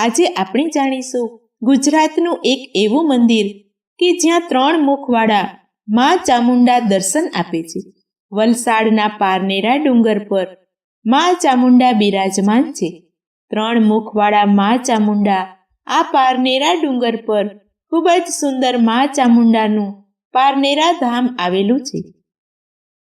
આજે આપણે જાણીશું ગુજરાતનું એક એવું મંદિર કે જ્યાં ત્રણ મુખવાળા મા ચામુંડા દર્શન આપે છે. વલસાડના પારનેરા ડુંગર પર મા ચામુંડા બિરાજમાન છે. ત્રણ મુખવાળા મા ચામુંડા આ પારનેરા ડુંગર પર ખૂબ જ સુંદર મા ચામુંડાનું પારનેરા ધામ આવેલું છે.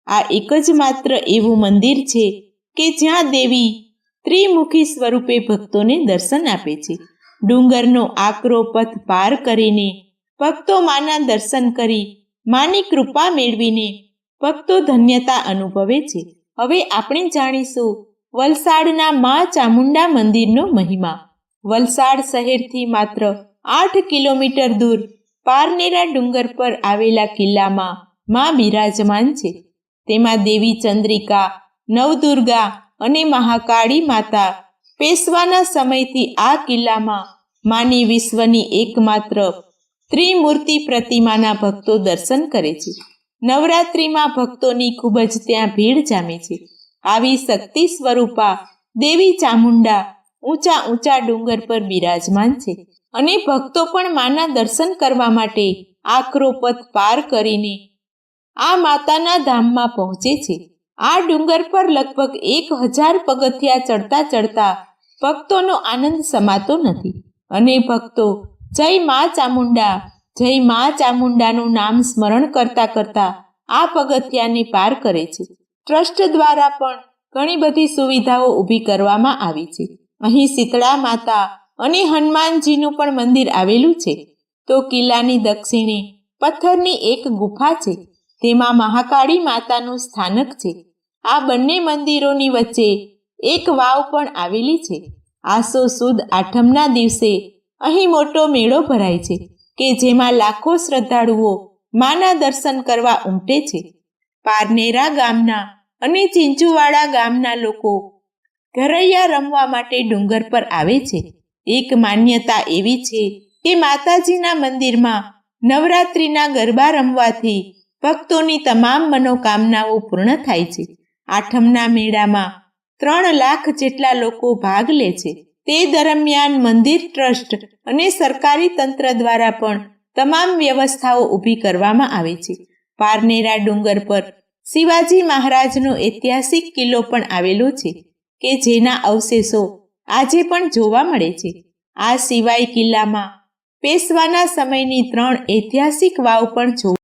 આ એક જ માત્ર એવું મંદિર છે કે જ્યાં દેવી ત્રિમુખી સ્વરૂપે ભક્તોને દર્શન આપે છે. ડુંગરનો આકરો પથ પાર કરીને ભક્તો માના દર્શન કરી માની કૃપા મેળવીને ભક્તો ધન્યતા અનુભવે છે. હવે આપણે જાણીશું વલસાડના મા ચામુંડા મંદિરનો મહિમા. વલસાડ શહેરથી માત્ર આઠ કિલોમીટર દૂર પારનેરા ડુંગર પર આવેલા કિલ્લામાં મા બિરાજમાન છે. તેમાં દેવી ચંદ્રિકા, નવદુર્ગા અને મહાકાળી માતા પેશવાના સમયથી આ કિલ્લામાં માની વિશ્વની એકમાત્ર ત્રિમૂર્તિ પ્રતિમાના ભક્તો દર્શન કરે છે. નવરાત્રિમાં ભક્તોની ખૂબ જ ત્યાં ભીડ જામે છે. આવી શક્તિ સ્વરૂપા દેવી ચામુંડા ઊંચા ઊંચા ડુંગર પર બિરાજમાન છે અને ભક્તો પણ માના દર્શન કરવા માટે આકરો પથ પાર કરીને આ માતાના ધામમાં પહોંચે છે. આ ડુંગર પર લગભગ એક હજાર પગથિયા ચડતા ચડતા ભક્તોનો આનંદ સમાતો નથી. અને ભક્તો, જય મા ચામુંડા, જય મા ચામુંડાનું નામ સ્મરણ કરતા કરતા આ પગથિયાને પાર કરે છે. ટ્રસ્ટ દ્વારા પણ ઘણી બધી સુવિધાઓ ઊભી કરવામાં આવી છે. અહીં શીતળા માતા અને હનુમાનજીનું પણ મંદિર આવેલું છે. તો કિલ્લાની દક્ષિણે પથ્થરની એક ગુફા છે. તેમાં મહાકાળી માતાનું સ્થાનક છે. આ બંને મંદિરોની વચ્ચે એક વાવ પણ આવેલી છે. આસો સુદ આઠમના દિવસે અહીં મોટો મેળો ભરાય છે કે જેમાં લાખો શ્રદ્ધાળુઓ માના દર્શન કરવા ઉમટે છે. પારનેરા ગામના અને ચિંચુવાડા ગામના લોકો ઘરૈયા રમવા માટે ડુંગર પર આવે છે. એક માન્યતા એવી છે કે માતાજીના મંદિરમાં નવરાત્રિના ગરબા રમવાથી ભક્તોની તમામ મનોકામનાઓ પૂર્ણ થાય છે. આઠમના મેળામાં ત્રણ લાખ જેટલા લોકો ભાગ લે છે. તે દરમિયાન મંદિર ટ્રસ્ટ અને સરકારી તંત્ર દ્વારા પણ તમામ વ્યવસ્થાઓ ઊભી કરવામાં આવે છે. પારનેરા ડુંગર પર શિવાજી મહારાજનો ઐતિહાસિક કિલ્લો પણ આવેલો છે કે જેના અવશેષો આજે પણ જોવા મળે છે. આ સિવાય કિલ્લામાં પેશવાના સમયની ત્રણ ઐતિહાસિક વાવ પણ જોવા